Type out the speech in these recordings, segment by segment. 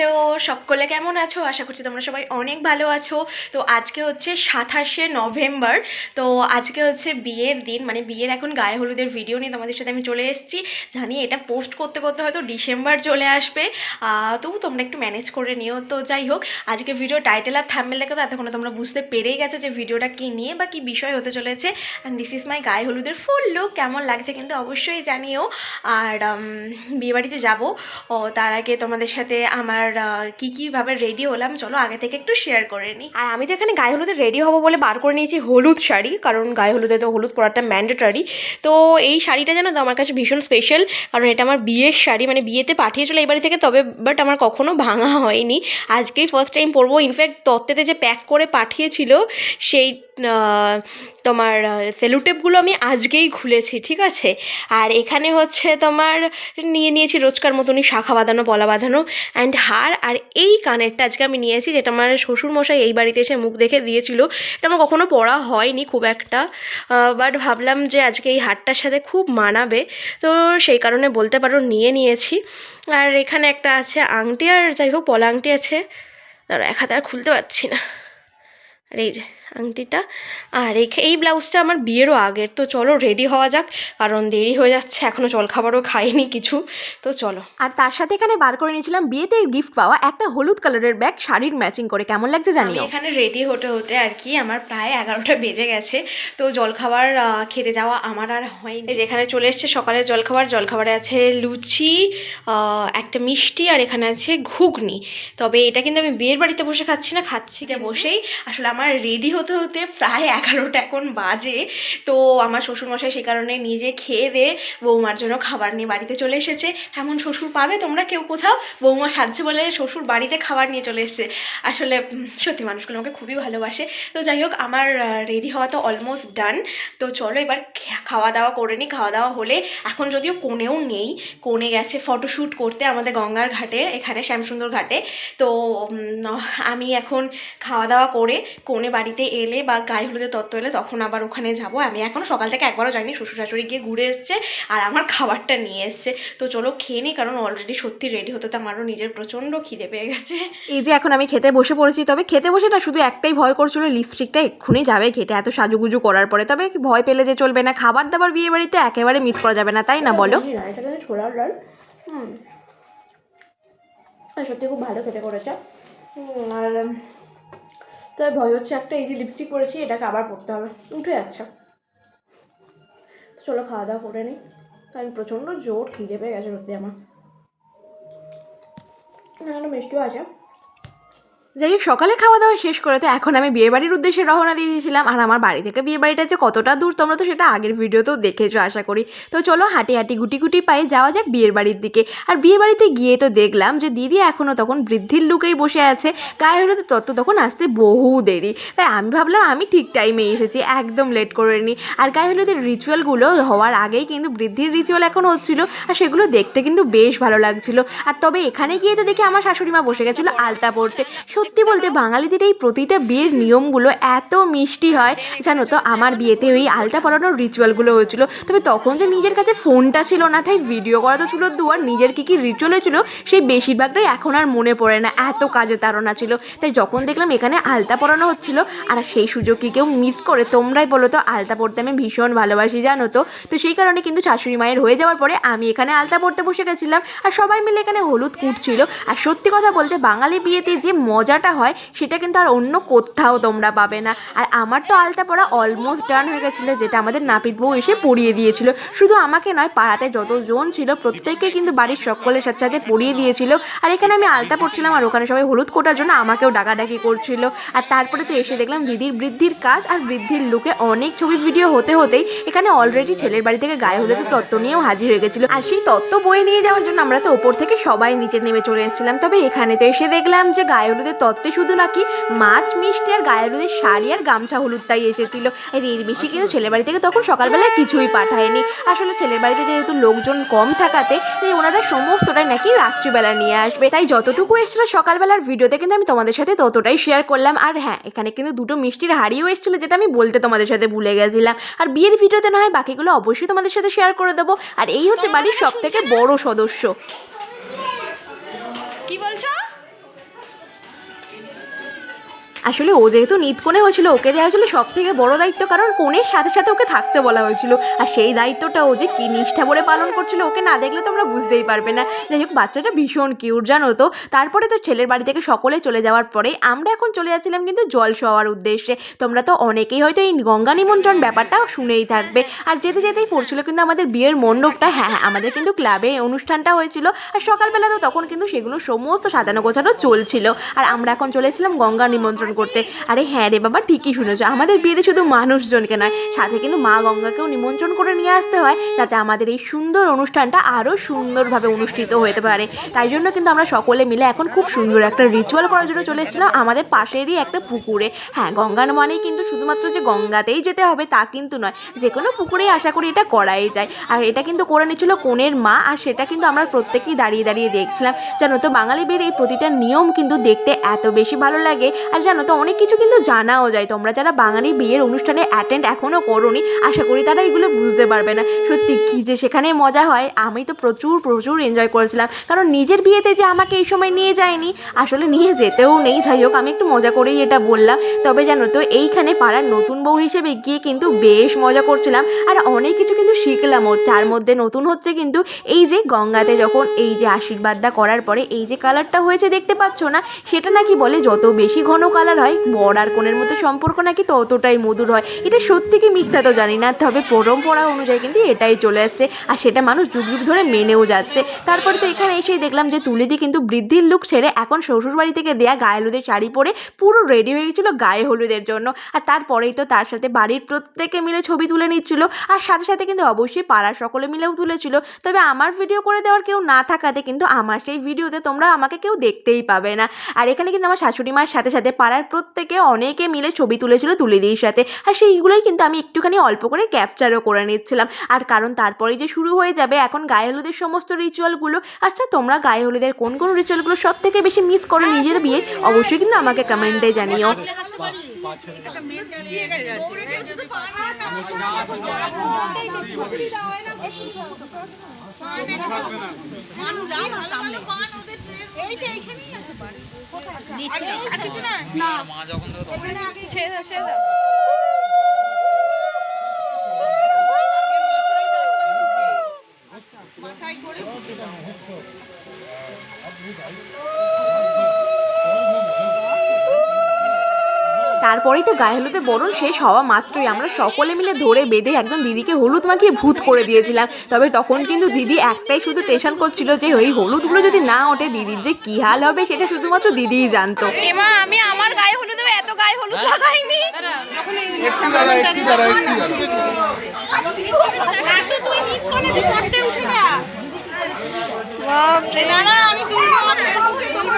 Hello, সকলে কেমন আছো? আশা করছি তোমরা সবাই অনেক ভালো আছো। তো আজকে হচ্ছে সাতাশে নভেম্বর। তো আজকে হচ্ছে বিয়ের দিন মানে বিয়ের এখন গায়ে হলুদের ভিডিও নিয়ে তোমাদের সাথে আমি চলে এসেছি। জানি এটা পোস্ট করতে করতে হয়তো ডিসেম্বর চলে আসবে। তবু তোমরা একটু ম্যানেজ করে নিও। তো যাই হোক, আজকে ভিডিও টাইটেল আর থাম্বেল দেখে তো, এতক্ষণে তোমরা বুঝতে পেরেই গেছো যে ভিডিওটা কী নিয়ে বা কী বিষয় হতে চলেছে। অ্যান্ড দিস ইজ মাই গায়ে হলুদের ফুল লুক কেমন লাগছে কিন্তু অবশ্যই জানিও। আর বিয়েবাড়িতে যাব। ও, তার আগে তোমাদের সাথে আমার কি, কীভাবে রেডি হলাম, চলো আগে থেকে একটু শেয়ার করে নিই আর আমি তো এখানে গায়ে হলুদে রেডি হব বলে বার করে নিয়েছি হলুদ শাড়ি, কারণ গায়ে হলুদে তো হলুদ পরাটা ম্যান্ডেটারি তো এই শাড়িটা জানো তো, আমার কাছে ভীষণ স্পেশাল কারণ এটা আমার বিয়ের শাড়ি মানে বিয়েতে পাঠিয়েছিল এই বাড়ি থেকে, তবে বাট আমার কখনো ভাঙা হয়নি। আজকেই ফার্স্ট টাইম পরবো ইনফ্যাক্ট তত্ত্বেতে যে প্যাক করে পাঠিয়েছিল, সেই তোমার সেলুটেপগুলো আমি আজকেই খুলেছি, ঠিক আছে? আর এখানে হচ্ছে তোমার, নিয়ে নিয়েছি রোজকার মতনই শাখা বাঁধানো, বলা বাঁধানো অ্যান্ড হার আর এই কানেরটা আজকে আমি নিয়েছি যেটা আমার শ্বশুরমশাই এই বাড়িতে এসে মুখ দেখে দিয়েছিল। এটা আমার কখনও পরা হয়নি খুব একটা বাট ভাবলাম যে আজকে এই হারটার সাথে খুব মানাবে। তো সেই কারণে বলতে পারো নিয়ে নিয়েছি। আর এখানে একটা আছে আংটি, আর যাই হোক, পলা আংটি আছে। তার এক হাতে আর খুলতে পারছি না। আর এই যে আংটিটা। আর এই এই ব্লাউজটা আমার বিয়েরও আগের তো চলো রেডি হওয়া যাক। কারণ দেরি হয়ে যাচ্ছে এখনও জলখাবারও খাইনি কিছু। তো চলো। আর তার সাথে এখানে বার করে নিয়েছিলাম বিয়েতে গিফট পাওয়া একটা হলুদ কালারের ব্যাগ শাড়ির ম্যাচিং করে। কেমন লাগছে জানি এখানে রেডি হতে হতে আর কি আমার প্রায় এগারোটা বেজে গেছে। তো জলখাবার খেতে যাওয়া আমার আর হয়নি। যেখানে চলে এসছে সকালের জলখাবার জলখাবারে আছে লুচি একটা মিষ্টি আর এখানে আছে ঘুগনি। তবে এটা কিন্তু আমি বিয়ের বাড়িতে বসে খাচ্ছি না খাচ্ছি যে বসেই। আসলে আমার রেডি হতে হতে প্রায় এগারোটা এখন বাজে। তো আমার শ্বশুরমশাই সে কারণে নিজে খেয়ে দে, বৌমার জন্য খাবার নিয়ে বাড়িতে চলে এসেছে। এমন শ্বশুর পাবে তোমরা কেউ কোথাও? বৌমা সাজছে বলে শ্বশুর বাড়িতে খাবার নিয়ে চলে এসেছে। আসলে সত্যি মানুষগুলো আমাকে খুবই ভালোবাসে। তো যাই হোক, আমার রেডি হওয়া তো অলমোস্ট ডান তো চলো এবার খাওয়া দাওয়া করে নিই খাওয়া দাওয়া হলে এখন যদিও কোণেও নেই, কোণে গেছে ফটোশ্যুট করতে আমাদের গঙ্গার ঘাটে, এখানে শ্যামসুন্দর ঘাটে। তো আমি এখন খাওয়া দাওয়া করে কোণে বাড়িতে এলে বা গায়ে হলুদের তত্ত্ব এলে তখন আবার ওখানে যাব। আমি এখনও সকাল থেকে একবারও যাইনি শ্বশুর শাশুড়ি গিয়ে ঘুরে এসছে আর আমার খাবারটা নিয়ে এসছে। তো চলো খেয়ে নিই কারণ অলরেডি সত্যি রেডি হতে তো আমারও নিজের প্রচণ্ড খিদে পেয়ে গেছে। এই যে এখন আমি খেতে বসে পড়েছি তবে খেতে বসে না শুধু একটাই ভয় করছিল লিপস্টিকটা এক্ষুনি যাবে ঘেটে এত সাজুগুজু করার পরে তবে ভয় পেলে যে চলবে না খাবার দাবার বিয়ে বাড়িতে একেবারে মিস করা যাবে না তাই না বলো? ছোলার ডাল হুম। সত্যি খুব ভালো খেতে করেছে। আর তবে ভয় হচ্ছে একটা, এই যে লিপস্টিক পরেছি, এটাকে আবার পরতে হবে। উঠে যাচ্ছে। চলো খাওয়া দাওয়া করে নিই। কারণ প্রচণ্ড জোর খিদে পেয়ে গেছে সত্যি আমার। মিষ্টিও আছে। যাই হোক, সকালে খাওয়া দাওয়া শেষ করে তো এখন আমি বিয়ে বাড়ির উদ্দেশ্যে রওনা দিয়ে দিয়েছিলাম। আর আমার বাড়ি থেকে বিয়ে বাড়িটা যে কতটা দূর তোমরা তো সেটা আগের ভিডিওতেও দেখেছ, আশা করি। তো চলো হাঁটি হাঁটি, গুটি গুটি পায়ে যাওয়া যাক বিয়ের বাড়ির দিকে। আর বিয়ে বাড়িতে গিয়ে তো দেখলাম যে দিদি এখনও তখন বৃদ্ধির লুকেই বসে আছে। গায়ে হলুদের তত তখন আসতে বহু দেরি। তাই আমি ভাবলাম আমি ঠিক টাইমে এসেছি, একদম লেট করে নি আর গায়ে হলুদের রিচুয়ালগুলো হওয়ার আগেই কিন্তু বৃদ্ধির রিচুয়াল এখন হচ্ছিল। আর সেগুলো দেখতে কিন্তু বেশ ভালো লাগছিল। আর তবে এখানে গিয়ে তো দেখি আমার শাশুড়ি মা বসে গেছিল আলতা পড়তে সত্যি বলতে বাঙালিদের এই প্রতিটা বিয়ের নিয়মগুলো এত মিষ্টি হয়। জানো তো, আমার বিয়েতে ওই আলতা পরানোর রিচুয়ালগুলো হয়েছিল। তবে তখন যে নিজের কাছে ফোনটা ছিল না, তাই ভিডিও করা তো ছিল দুয়ার, নিজের কী কী রিচুয়াল হয়েছিল, সেই বেশিরভাগটাই এখন আর মনে পড়ে না, এত কাজে তাড়না ছিল। তাই যখন দেখলাম এখানে আলতা পরানো হচ্ছিল, আর সেই সুযোগ কি কেউ মিস করে, তোমরাই বলো তো, আলতা পড়তে আমি ভীষণ ভালোবাসি, জানো তো। তো সেই কারণে কিন্তু শাশুড়ি মায়ের হয়ে যাওয়ার পরে আমি এখানে আলতা পড়তে বসে গেছিলাম, আর সবাই মিলে এখানে হলুদ কুটছিল আর সত্যি কথা বলতে, বাঙালি বিয়েতে যে মজাটা হয়, সেটা কিন্তু আর অন্য কোথাও তোমরা পাবে না। আর আমার তো আলতা পড়া অলমোস্ট ডান হয়ে গেছিল, যেটা আমাদের নাপিত বউ এসে পরিয়ে দিয়েছিল। শুধু আমাকে নয়, পাড়াতে যতজন ছিল, প্রত্যেককে কিন্তু বাড়ির সকলের সাথে সাথে পরিয়ে দিয়েছিল। আর এখানে আমি আলতা পড়ছিলাম, আর ওখানে সবাই হলুদ কোটার জন্য আমাকেও ডাকাডাকি করছিল। আর তারপরে তো এসে দেখলাম দিদির বৃদ্ধির কাজ, আর বৃদ্ধির লুকে অনেক ছবি ভিডিও হতে হতেই এখানে অলরেডি ছেলের বাড়ি থেকে গায়ে হলুদের তত্ত্ব নিয়েও হাজির হয়ে গেছিল। আর সেই তত্ত্ব বয়ে নিয়ে যাওয়ার জন্য আমরা তো ওপর থেকে সবাই নিচে নেমে চলে এসেছিলাম। তবে এখানে তো এসে দেখলাম যে গায়ে হলুদের তত্ত্বে শুধু নাকি মাছ মিষ্টি আর গায়ে হলুদের শাড়ি আর গামছা হলুদ তাই এসেছিল। আর এর বেশি কিন্তু ছেলের বাড়ি থেকে তখন সকালবেলায় কিছুই পাঠায়নি। আসলে ছেলের বাড়িতে যেহেতু লোকজন কম থাকাতে তাই ওনারা সমস্তটাই নাকি রাত্রিবেলা নিয়ে আসবে। তাই যতটুকু এসেছিল সকালবেলার ভিডিওতে কিন্তু আমি তোমাদের সাথে ততটাই শেয়ার করলাম। আর হ্যাঁ এখানে কিন্তু দুটো মিষ্টির হাড়িও এসেছিল যেটা আমি বলতে তোমাদের সাথে ভুলে গেছিলাম। আর বিয়ের ভিডিওতে না হয় বাকিগুলো অবশ্যই তোমাদের সাথে শেয়ার করে দেবো। আর এই হচ্ছে বাড়ির সব থেকে বড় সদস্য। কি বলছো? আসলে ও যেহেতু নিত কোণে হয়েছিল, ওকে দেওয়া হয়েছিল সব থেকে বড় দায়িত্ব, কারণ কোণের সাথে সাথে ওকে থাকতে বলা হয়েছিল। আর সেই দায়িত্বটা ও যে কি নিষ্ঠা ভরে পালন করছিল, ওকে না দেখলে তোমরা বুঝতেই পারবে না। যাই হোক, বাচ্চাটা ভীষণ কিউট জানো তো? তারপরে তো ছেলের বাড়ি থেকে সকলে চলে যাওয়ার পরে আমরা এখন চলে যাচ্ছিলাম কিন্তু জল শোয়ার উদ্দেশ্যে। তোমরা তো অনেকেই হয়তো এই গঙ্গা নিমন্ত্রণ ব্যাপারটা শুনেই থাকবে। আর যেতে যেতেই পড়ছিল কিন্তু আমাদের বিয়ের মণ্ডপটা হ্যাঁ হ্যাঁ আমাদের কিন্তু ক্লাবে অনুষ্ঠানটা হয়েছিল। আর সকালবেলা তো তখন কিন্তু সেগুলো সমস্ত সাজানো গোছানো চলছিল। আর আমরা এখন চলেছিলাম গঙ্গা নিমন্ত্রণ করতে। আরে হ্যাঁ রে বাবা, ঠিকই শুনেছো। আমাদের বিয়েতে শুধু মানুষজনকে নয়, সাথে কিন্তু মা গঙ্গাকেও নিমন্ত্রণ করে নিয়ে আসতে হয়, যাতে আমাদের এই সুন্দর অনুষ্ঠানটা আরও সুন্দরভাবে অনুষ্ঠিত হতে পারে। তাই জন্য কিন্তু আমরা সকলে মিলে এখন খুব সুন্দর একটা রিচুয়াল করার জন্য চলে এসেছিলাম, আমাদের পাশেরই একটা পুকুরে। হ্যাঁ গঙ্গা মানেই কিন্তু শুধুমাত্র যে গঙ্গাতেই যেতে হবে তা কিন্তু নয়, যে কোনো পুকুরেই আশা করি এটা করাই যায়। আর এটা কিন্তু করে নিচ্ছিল কনের মা, আর সেটা কিন্তু আমরা প্রত্যেকেই দাঁড়িয়ে দাঁড়িয়ে দেখছিলাম। জানো তো, বাঙালি বিয়ের এই প্রতিটা নিয়ম কিন্তু দেখতে এত বেশি ভালো লাগে, আর জানো তো, অনেক কিছু কিন্তু জানাও যায়। তোমরা যারা বাঙালি বিয়ের অনুষ্ঠানে অ্যাটেন্ড এখনও করোনি, আশা করি তারা এগুলো বুঝতে পারবে না। সত্যি কী যে সেখানে মজা হয়, আমি তো প্রচুর প্রচুর এনজয় করেছিলাম। কারণ নিজের বিয়েতে যে আমাকে এই সময় নিয়ে যায়নি, আসলে নিয়ে যেতেও নেই। যাই হোক, আমি একটু মজা করেই এটা বললাম। তবে জানো তো, এইখানে পাড়ার নতুন বউ হিসেবে গিয়ে কিন্তু বেশ মজা করছিলাম। আর অনেক কিছু কিন্তু শিখলামও যার মধ্যে নতুন হচ্ছে কিন্তু এই যে গঙ্গাতে যখন এই যে আশীর্বাদটা করার পরে, এই যে কালারটা হয়েছে দেখতে পাচ্ছ না? সেটা নাকি বলে যত বেশি ঘন কালার হয়, বর আর কোণের মধ্যে সম্পর্ক নাকি ততটাই মধুর হয়। এটা সত্যি কি মিথ্যা তো জানি না, তবে পরম্পরা অনুযায়ী কিন্তু এটাই চলে আসছে। আর সেটা মানুষ যুগ যুগ ধরে মেনেও যাচ্ছে। তারপরে তো এখানে এসেই দেখলাম যে তুলিদি কিন্তু বৃদ্ধির লুক ছেড়ে এখন শ্বশুরবাড়ি থেকে দেয়া গায়ে হলুদের শাড়ি পরে পুরো রেডি হয়ে গেছিল গায়ে হলুদের জন্য। আর তারপরেই তো তার সাথে বাড়ির প্রত্যেকে মিলে ছবি তুলে নিচ্ছিল। আর সাথে সাথে কিন্তু অবশ্যই পাড়ার সকলে মিলেও তুলেছিল। তবে আমার ভিডিও করে দেওয়ার কেউ না থাকাতে কিন্তু আমার সেই ভিডিওতে তোমরা আমাকে কেউ দেখতেই পাবে না। আর এখানে কিন্তু আমার শাশুড়ি মার সাথে সাথে পাড়ার প্রত্যেকে অনেকে মিলে ছবি তুলেছিল তুলিদির সাথে। আর সেইগুলোই কিন্তু আমি একটুখানি অল্প করে ক্যাপচারও করে নিচ্ছিলাম। আর কারণ তারপরেই যে শুরু হয়ে যাবে এখন গায়ে হলুদের সমস্ত রিচুয়ালগুলো আচ্ছা তোমরা গায়ে হলুদের কোন কোন রিচুয়ালগুলো সব থেকে বেশি মিস করো নিজের বিয়ে অবশ্যই কিন্তু আমাকে কমেন্টে জানিও। মা যখন মাথায় করে তারপরেই তো গায়ে হলুদে বরণ শেষ হওয়া মাত্রই। আমরা সকলে মিলে ধরে বেঁধে একদম দিদিকে হলুদ মাখিয়ে ভূত করে দিয়েছিলাম। তবে তখন কিন্তু দিদি একটাই শুধু টেনশন করছিল যে ওই হলুদগুলো যদি না ওঠে দিদির যে কী হাল হবে সেটা শুধুমাত্র দিদিই জানতো। আমি আমার গায়ে হলুদে এত গায়ে হলুদ লাগাইনি। একটু দাঁড়া একটু দাঁড়া একটু দাঁড়া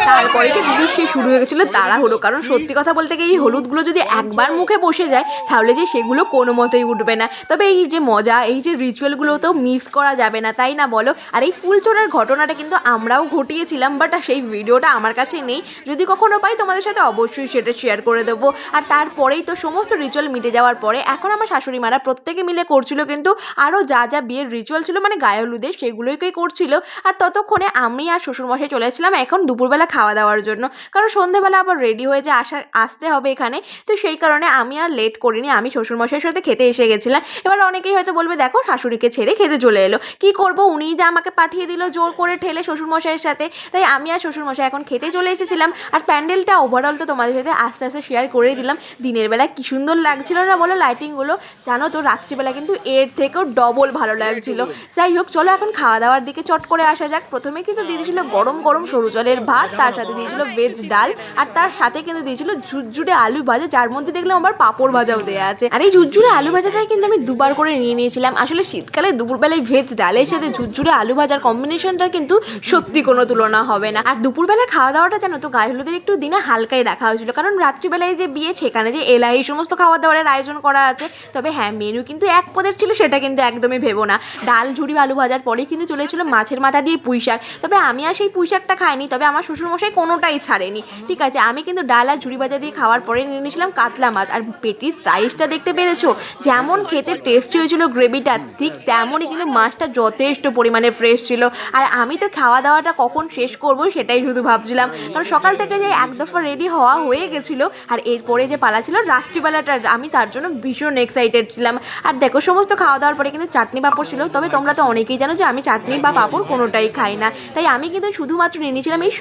তারপরে কি দিদির সে শুরু হয়ে গেছিল, তাড়াহুড়ো। কারণ সত্যি কথা বলতে গিয়ে এই হলুদগুলো যদি একবার মুখে বসে যায়, তাহলে যে সেগুলো কোনো মতেই উঠবে না। তবে এই যে মজা, এই যে রিচুয়ালগুলো তো মিস করা যাবে না, তাই না বলো? আর এই ফুল চোরার ঘটনাটা কিন্তু আমরাও ঘটিয়েছিলাম বাট সেই ভিডিওটা আমার কাছে নেই। যদি কখনো পাই, তোমাদের সাথে অবশ্যই সেটা শেয়ার করে দেবো। আর তারপরেই তো সমস্ত রিচুয়াল মিটে যাওয়ার পরে, এখন আমার শাশুড়ি মারা প্রত্যেকে মিলে করছিল কিন্তু আরও যা যা বিয়ের রিচুয়াল ছিল মানে গায়ে হলুদের সেগুলোকেই করছিল। আর ততক্ষণে আমি আর শ্বশুরমশাই চলে এসেছিলাম। এখন দুপুরবেলা খাওয়া দাওয়ার জন্য। কারণ সন্ধেবেলা আবার রেডি হয়ে যে আসা, আসতে হবে এখানে, তো সেই কারণে আমি আর লেট করিনি। আমি শ্বশুরমশাইয়ের সাথে খেতে এসে গেছিলাম। এবার অনেকেই হয়তো বলবে, দেখো, শাশুড়িকে ছেড়ে খেতে চলে এলো। কি করব? উনিই যা আমাকে পাঠিয়ে দিল জোর করে ঠেলে শ্বশুরমশাইয়ের সাথে। তাই আমি আর শ্বশুরমশাই এখন খেতে চলে এসেছিলাম। আর প্যান্ডেলটা ওভারঅল তো তোমাদের সাথে আস্তে আস্তে শেয়ার করে দিলাম। দিনের বেলা কি সুন্দর লাগছিল না বলো? লাইটিংগুলো জানো তো, রাত্রিবেলা কিন্তু এর থেকেও ডবল ভালো লাগছিল। যাই হোক, চলো এখন খাওয়া দাওয়ার দিকে চট করে আসা যাক। প্রথমে কিন্তু দিদি ছিল গরম গরম সরু জলের ভাত। তার সাথে দিয়েছিল ভেজ ডাল, আর তার সাথে কিন্তু দিয়েছিল ঝুরঝুরে আলু ভাজা, যার মধ্যে দেখলাম আবার পাঁপড় ভাজাও দেওয়া আছে। আর এই ঝুরঝুরে আলু ভাজাটাই কিন্তু আমি দুবার করে নিয়ে নিয়েছিলাম। আসলে শীতকালে দুপুরবেলায় ভেজ ডালের সাথে ঝুরঝুরে আলু ভাজার কম্বিনেশনটা কিন্তু সত্যি কোনো তুলনা হবে না। আর দুপুরবেলার খাওয়া দাওয়াটা জানো তো গায়ে হলুদের একটু দিনে হালকাই রাখা হয়েছিল। কারণ রাত্রিবেলায় যে বিয়ে, সেখানে যে এলা এই সমস্ত খাবার দাবারের আয়োজন করা আছে। তবে হ্যাঁ মেনু কিন্তু এক পদের ছিল, সেটা কিন্তু একদমই ভেবো না। ডাল ঝুড়ি আলু ভাজার পরেই কিন্তু চলেছিল মাছের মাথা দিয়ে পুঁই শাক তবে আমি আর সেই পুঁই শাকটা খাইনি। তবে আমার শ্বশুর শ্বশুরমশাই কোনোটাই ছাড়েনি। ঠিক আছে, আমি কিন্তু ডাল আর ঝুড়ি ভাজা দিয়ে খাওয়ার পরে নিয়ে নিয়েছিলাম কাতলা মাছ। আর পেটির সাইজটা দেখতে পেরেছ? যেমন খেতে টেস্টি হয়েছিল গ্রেভিটা ঠিক তেমনই কিন্তু মাছটা যথেষ্ট পরিমাণে ফ্রেশ ছিল। আর আমি তো খাওয়া দাওয়াটা কখন শেষ করব সেটাই শুধু ভাবছিলাম। কারণ সকাল থেকে যে এক দফা রেডি হওয়া হয়ে গেছিল, আর এরপরে যে পালা ছিল রাত্রিবেলাটা, আমি তার জন্য ভীষণ এক্সাইটেড ছিলাম। আর দেখো, সমস্ত খাওয়া দাওয়ার পরে কিন্তু চাটনি পাঁপড় ছিল। তবে তোমরা তো অনেকেই জানো যে আমি চাটনি বা পাঁপড় কোনোটাই খাই না। তাই আমি কিন্তু শুধুমাত্র নিয়ে নিয়েছিলাম এই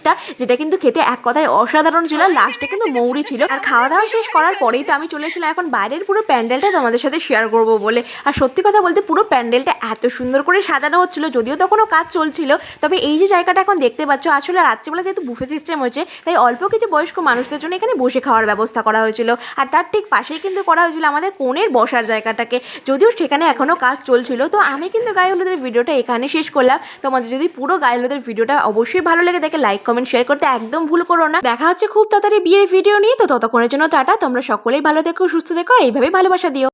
সন্দেশটা যেটা কিন্তু খেতে এক কথায় অসাধারণ ছিল লাস্টে কিন্তু মৌরি ছিল। আর খাওয়া দাওয়া শেষ করার পরেই তো আমি চলেছিলাম এখন বাইরের পুরো প্যান্ডেলটা তোমাদের সাথে শেয়ার করব বলে। আর সত্যি কথা বলতে পুরো প্যান্ডেলটা এত সুন্দর করে সাজানো হচ্ছিল, যদিও তখনও কাজ চলছিল, তবে এই যে জায়গাটা এখন দেখতে পাচ্ছ, আসলে রাত্রিবেলা যেহেতু বুফে সিস্টেম হয়েছে, তাই অল্প কিছু বয়স্ক মানুষদের জন্য এখানে বসে খাওয়ার ব্যবস্থা করা হয়েছিল। আর তার ঠিক পাশেই কিন্তু করা হয়েছিল আমাদের কোণের বসার জায়গাটাকে। যদিও সেখানে এখনও কাজ চলছিল, তো আমি কিন্তু গায়ে হলুদের ভিডিওটা এখানে শেষ করলাম। তোমাদের যদি পুরো গায়ে হলুদের ভিডিওটা অবশ্যই ভালো লেগে দেখে লাইক কমেন্ট শেয়ার করতে একদম ভুল করো না। দেখা হচ্ছে খুব তাড়াতাড়ি বিয়ের ভিডিও নিয়ে। তো ততক্ষণের জন্য টাটা। তোমরা সকলেই ভালো দেখো সুস্থ থেকো এইভাবেই ভালোবাসা দিও।